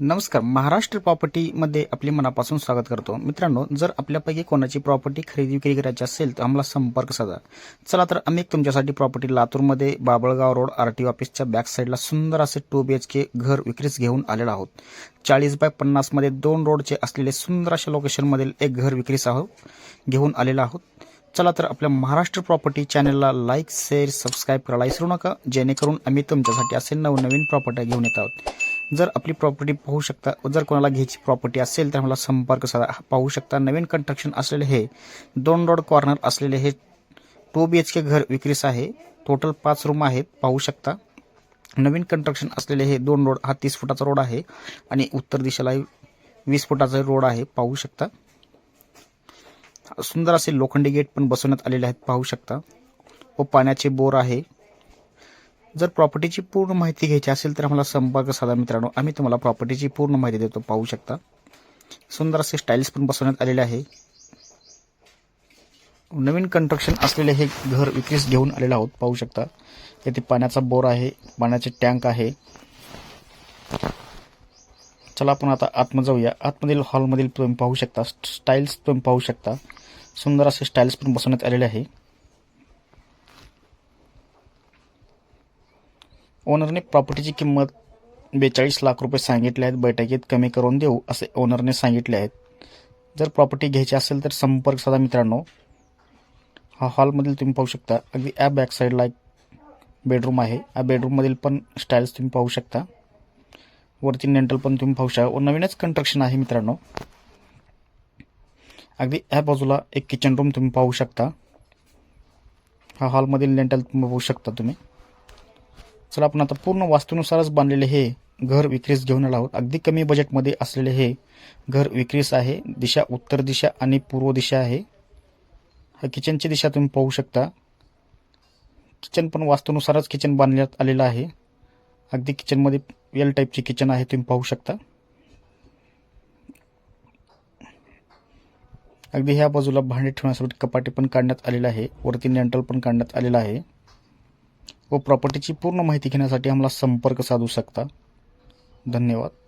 नमस्कार. महाराष्ट्र प्रॉपर्टीमध्ये आपले मनापासून स्वागत करतो. मित्रांनो जर आपल्यापैकी कोणाची प्रॉपर्टी खरेदी विक्री करायची असेल तर आम्हाला संपर्क साधा. चला तर आम्ही तुमच्यासाठी प्रॉपर्टी लातूरमध्ये बाबळगाव रोड आर टी ऑफिसच्या बॅक साईडला सुंदर असे टू बी एच के घर विक्रीस घेऊन आलेलो आहोत. चाळीस बाय पन्नासमध्ये दोन रोडचे असलेले सुंदर अशा लोकेशनमधील एक घर विक्रीस आहोत घेऊन आलेलो आहोत. चला तर आपल्या महाराष्ट्र प्रॉपर्टी चॅनलला लाईक शेअर सबस्क्राईब करायला विसरू नका. जेणेकरून आम्ही तुमच्यासाठी असे नवनवीन प्रॉपर्ट्या घेऊन येत आहोत. जर आपली प्रॉपर्टी पाहू शकता जर कोणाला घ्यायची प्रॉपर्टी असेल तर मला संपर्क साधा पाहू शकता. नवीन कंस्ट्रक्शन असलेले हे दोन रोड कॉर्नर असलेले हे टू बी एच के घर विक्रीस आहे. टोटल पाच रूम आहेत पाहू शकता. नवीन कंस्ट्रक्शन असलेले हे दोन रोड हा तीस फुटाचा रोड आहे आणि उत्तर दिशेला वीस फुटाचा रोड आहे पाहू शकता. सुंदर असे लोखंडी गेट पण बसवण्यात आलेले आहेत पाहू शकता. व पाण्याचे बोर आहे. जर प्रॉपर्टीची पूर्ण माहिती घ्यायची असेल तर आम्हाला संपर्क साधा मित्रांनो. आम्ही तुम्हाला प्रॉपर्टीची पूर्ण माहिती देतो पाहू शकता. सुंदर असे स्टाईल्स पण बसवण्यात आलेले आहे. नवीन कन्स्ट्रक्शन असलेले हे घर विक्रीस घेऊन आलेलं आहोत पाहू शकता. येथे पाण्याचा बोर आहे पाण्याचे टँक आहे. चला आपण आता आतमध्ये जाऊया. आतमधील हॉलमधील तुम्ही पाहू शकता स्टाईल्स तुम्ही पाहू शकता. सुंदर असे स्टाईल्स पण बसवण्यात आलेले आहे. ओनरने प्रॉपर्टीची किंमत बेचाळीस लाख रुपये सांगितले आहेत बैठकीत कमी करून देऊ असे ओनरने सांगितले आहेत. जर प्रॉपर्टी घ्यायची असेल तर संपर्क साधा मित्रांनो. हा हॉलमधील तुम्ही पाहू शकता. अगदी या बॅक साईडला एक बेडरूम आहे. या बेडरूममधील पण स्टाईल्स तुम्ही पाहू शकता. वरती नेंटल पण तुम्ही पाहू शकता. व नवीनच कन्स्ट्रक्शन आहे मित्रांनो. अगदी या बाजूला एक किचन रूम तुम्ही पाहू शकता. हा हॉलमधील नेंटल तुम्ही पाहू शकता तुम्ही. चला आपण आता पूर्ण वास्तूनुसारच बांधलेले हे घर विक्रीस घेऊन आलो आहोत. अगदी कमी बजेटमध्ये असलेले हे घर विक्रीस आहे. दिशा उत्तर दिशा आणि पूर्व दिशा आहे. हा किचनची दिशा तुम्ही पाहू शकता. किचन पण वास्तूनुसारच किचन बांधण्यात आलेलं आहे. अगदी किचनमध्ये एल टाईपची किचन आहे तुम्ही पाहू शकता. अगदी ह्या बाजूला भांडे ठेवण्यासाठी कपाटे पण काढण्यात आलेलं आहे. वरती नेंटल पण काढण्यात आलेलं आहे. व प्रॉपर्टीची पूर्ण माहिती घेण्यासाठी आम्हाला संपर्क साधू शकता. धन्यवाद.